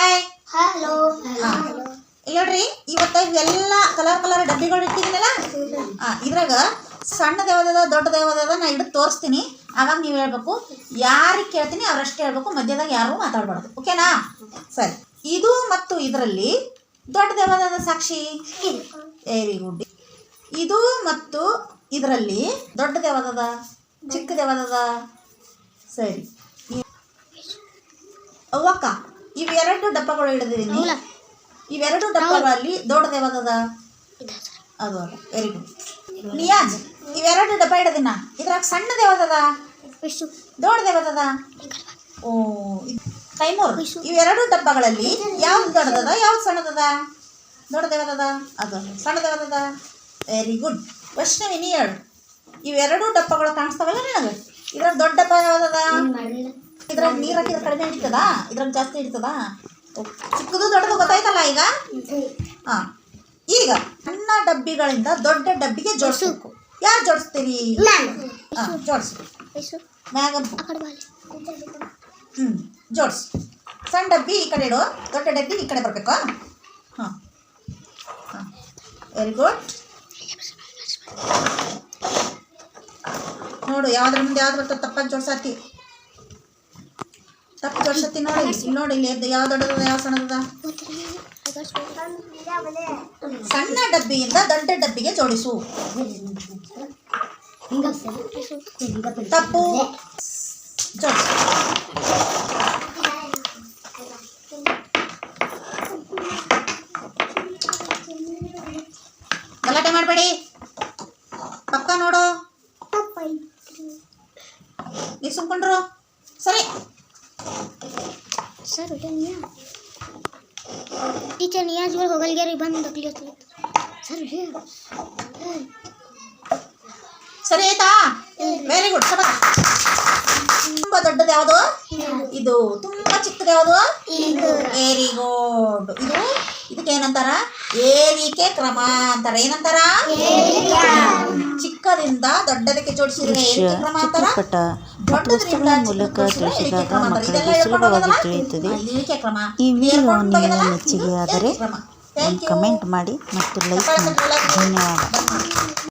Hi hello ನೋಡ್ರಿ ಇವತ್ತ ಇವೆಲ್ಲ ಕಲರ್ ಕಲರ್ ಡಬ್ಬಿಗಳು ಇಟ್ಟಿದ್ದೀನಲ್ಲ? ಆ, ಇದ್ರಾಗ ಸಣ್ಣ ದೇವದ ದೊಡ್ಡ ದೇವದ ನಾ ಹಿಡಿದು ತೋರಿಸ್ತೀನಿ. ಆವಾಗ ನೀವು ಹೇಳ್ಬೇಕು ಯಾರಿಗೆ ಕೇಳ್ತೀನಿ ಅವರಷ್ಟೇ ಹೇಳ್ಬೇಕು ಮಧ್ಯದಾಗ ಯಾರು ಮಾತಾಡ್ಬಾರ್ದು. ಓಕೆನಾ? ಸರಿ. ಇದು ಮತ್ತು ಇದರಲ್ಲಿ ದೊಡ್ಡ ದೇವದ ಸಾಕ್ಷಿ? ವೆರಿ ಗುಡ್ ಇದು ಮತ್ತು ಇದರಲ್ಲಿ ದೊಡ್ಡ ದೇವದದ ಚಿಕ್ಕ ದೇವದದ ಸರಿ. ಅವ್ವಕ್ಕ ಇವೆರಡು ಡಬ್ಬಗಳು ಹಿಡಿದಿದ್ದೀನಿ ಇವೆರಡು ಡಬ್ಬಗಳಲ್ಲಿ ದೊಡ್ಡದು ಯಾವ್ದದ ಅದು ವೆರಿ ಗುಡ್ ನಿಯಾಜ್ ಇವೆರಡು ಡಬ್ಬ ಹಿಡಿದಿನ? ಇದ್ರಾಗ ಸಣ್ಣದು ಯಾವ್ದದ ವಿಶು. ದೊಡ್ಡದು ಯಾವ್ದದ ಓ ತೈಮೂರ್ ಇವೆರಡು ಡಬ್ಬಗಳಲ್ಲಿ ಯಾವ್ದು ದೊಡ್ಡದದ ಯಾವ್ದು ಸಣ್ಣದದ? ದೊಡ್ಡದು ಯಾವ್ದದ ಅದು ಸಣ್ಣದು ಯಾವ್ದದ ವೆರಿ ಗುಡ್ ವೈಷ್ಣವಿ ನೀ ಹೇಳು. ಇವೆರಡು ಡಬ್ಬಗಳು ಕಾಣಿಸ್ತಾವಲ್ಲ ನಿನಗೆ? ಇದ್ರಾಗ ದೊಡ್ಡ ಡಬ್ಬ ಯಾವ್ದದ? ಇದ್ರಾಗ ನೀರು ಹಾಕಿದ್ರೆ ಕಡಿಮೆ ಹಿಡಿತದ? ಇದ್ರಾಗ ಜಾಸ್ತಿ ಹಿಡಿತದ? ಚಿಕ್ಕದು ದೊಡ್ಡದು ಗೊತ್ತಾಯ್ತಲ್ಲ ಈಗ? ಹಾಂ. ಈಗ ಸಣ್ಣ ಡಬ್ಬಿಗಳಿಂದ ದೊಡ್ಡ ಡಬ್ಬಿಗೆ ಜೋಡಿಸ್ಬೇಕು. ಯಾರು ಜೋಡಿಸ್ತೀರಿ? ಹಾಂ ಜೋಡಿಸಿ. ಮ್ಯಾಗ ಹ್ಞೂ ಜೋಡಿಸಿ. ಸಣ್ಣ ಡಬ್ಬಿ ಈ ಕಡೆ ಇಡು. ದೊಡ್ಡ ಡಬ್ಬಿ ಈ ಕಡೆ ಬರಬೇಕು. ಹಾಂ. ಹಾಂ. ವೆರಿ ಗುಡ್ ನೋಡು ಯಾವ್ದ್ರ ಮುಂದೆ ಯಾವ್ದು ಬರ್ತದೆ ತಪ್ಪಾಗಿ ಜೋಡ್ಸತ್ತಿ ತಪ್ಪು ವರ್ಷ ನೋಡಿ ಇಲ್ಲಿ. ನೋಡಿ ಇಲ್ಲಿ ಎದ್ದು ಯಾವ ದೊಡ್ಡದ ಯಾವ ಸಣ್ಣದ ಸಣ್ಣ ಡಬ್ಬಿಯಿಂದ ದೊಡ್ಡ ಡಬ್ಬಿಗೆ ಜೋಡಿಸು. ತಪ್ಪು. ಜೋಡಿಸು. ಗಲಾಟೆ ಮಾಡಬೇಡಿ. ಪಕ್ಕ ನೋಡು. ನೀವು ಸುಮ್ಕೊಂಡ್ರು. ಸರಿ. ಸರ್ ಹೊಟ್ಟೆನಿಯ ಟೀಚರ್ ನಿಯಾಜ್ಗಳು ಹೋಗಲ್ಗ್ಯಾರಿ ಬಂದು ದಕ್ಲಿಯತ್ ಸರ್ ಸರಿ ಆಯ್ತಾ? ವೆರಿ ಗುಡ್ ಸಬ ತುಂಬಾ ದೊಡ್ಡದು ಯಾವುದು? ಇದು ತುಂಬಾ ಚಿಕ್ಕದು ಯಾವುದು? ವೆರಿ ಗುಡ್ ಇದು? ಇದಕ್ಕೆ ಏನಂತಾರ? ಏರಿಕೆ ಕ್ರಮ ಅಂತಾರ. ಏನಂತಾರ? ಚಿಕ್ಕದಿಂದ ದೊಡ್ಡದಕ್ಕೆ ಜೋಡಿಸಿದ್ರೆ ಏರಿಕೆ ಕ್ರಮ ಅಂತಾರ ಚಿತ್ರಪಟ ಮತ್ತು ದೊಡ್ಡದ್ರಿಂದ ವಸ್ತುಗಳ ಮೂಲಕ ಚಿಕ್ಕದಕ್ಕೆ ತಿಳಿಸಿದಾಗ ಏರಿಕೆ ಕ್ರಮ ಅಂತಾರೆ. ಮಕ್ಕಳಿಗೆ ಇದೆಲ್ಲ ಸುಲಭವಾಗಿ ಹೇಳ್ಕೊಂಡು ತಿಳಿಯುತ್ತದೆ ಕ್ರಮ ಈ ವಿಡಿಯೋ ಏರ್ಕೊಂಡು ನಿಮಗೆ ಹೋಗೋದಲ್ಲ? ಮೆಚ್ಚುಗೆ ಇದು ಆದರೆ ಏರಿಕೆ ಕ್ರಮ. Thank you. ಕಮೆಂಟ್ ಮಾಡಿ ಮತ್ತು ಲೈಕ್ ಮಾಡಿ ಧನ್ಯವಾದ